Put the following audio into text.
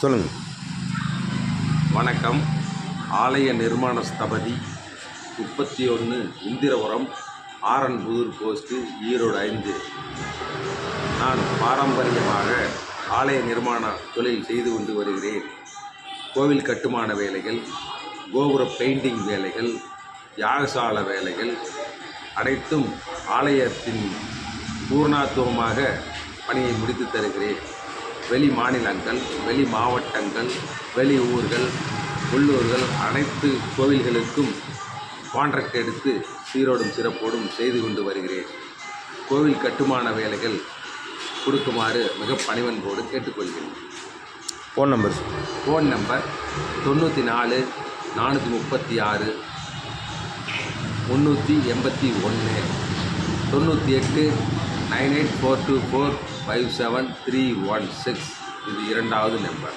சொல்லுங்கள். வணக்கம். ஆலய நிர்மாண ஸ்தபதி முப்பத்தி ஒன்று இந்திரபுரம் ஆரன்புதூர் போஸ்ட்டு ஈரோடு ஐந்து. நான் பாரம்பரியமாக ஆலய நிர்மாண தொழில் செய்து கொண்டு வருகிறேன். கோவில் கட்டுமான வேலைகள் கோபுர பெயிண்டிங் வேலைகள் யாகசால வேலைகள் அனைத்தும் ஆலயத்தின் பூர்ணாத்துவமாக பணியை முடித்து தருகிறேன். வெளி மாநிலங்கள் வெளி மாவட்டங்கள் வெளி ஊர்கள் உள்ளூர்கள் அனைத்து கோவில்களுக்கும் கான்ட்ராக்ட் எடுத்து சீரோடும் சிறப்போடும் செய்து கொண்டு வருகிறேன். கோவில் கட்டுமான வேலைகள் கொடுக்குமாறு மிக பணிவன்போடு கேட்டுக்கொள்கிறேன். ஃபோன் நம்பர் ஃபோன் நம்பர் தொண்ணூற்றி நாலு நானூற்றி முப்பத்தி ஆறு முந்நூற்றி எண்பத்தி ஒன்று தொண்ணூற்றி எட்டு nine eight four two four five seven three one six இது இரண்டாவது நம்பர்.